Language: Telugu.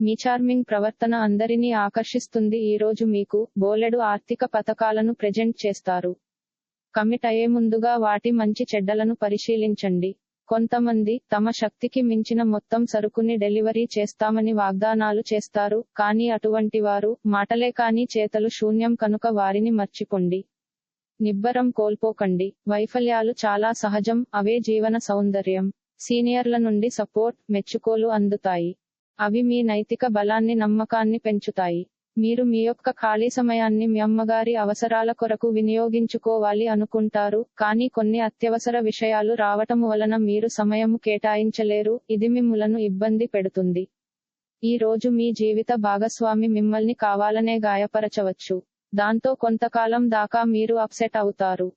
మీ చార్మింగ్ ప్రవర్తన అందరినీ ఆకర్షిస్తుంది. ఈ రోజు మీకు బోలెడు ఆర్థిక పథకాలను ప్రెజెంట్ చేస్తారు. కమిట్ అయ్యే ముందుగా వాటి మంచి చెడ్డలను పరిశీలించండి. కొంతమంది తమ శక్తికి మించిన మొత్తం సరుకుని డెలివరీ చేస్తామని వాగ్దానాలు చేస్తారు. కానీ అటువంటి వారు మాటలే కానీ చేతలు శూన్యం కనుక వారిని మర్చిపోండి. నిబ్బరం కోల్పోకండి. వైఫల్యాలు చాలా సహజం. అవే జీవన సౌందర్యం. సీనియర్ల నుండి సపోర్ట్ మెచ్చుకోలు అందుతాయి. అవి మీ నైతిక బలాన్ని నమ్మకాన్ని పెంచుతాయి. మీరు మీ యొక్క ఖాళీ సమయాన్ని మీ అమ్మగారి అవసరాల కొరకు వినియోగించుకోవాలి అనుకుంటారు కానీ కొన్ని అత్యవసర విషయాలు రావటము వలన మీరు సమయము కేటాయించలేరు ఇది మిమ్ములను ఇబ్బంది పెడుతుంది. ఈ రోజు మీ జీవిత భాగస్వామి మిమ్మల్ని కావాలనే గాయపరచవచ్చు. దాంతో కొంతకాలం దాకా మీరు అప్సెట్ అవుతారు.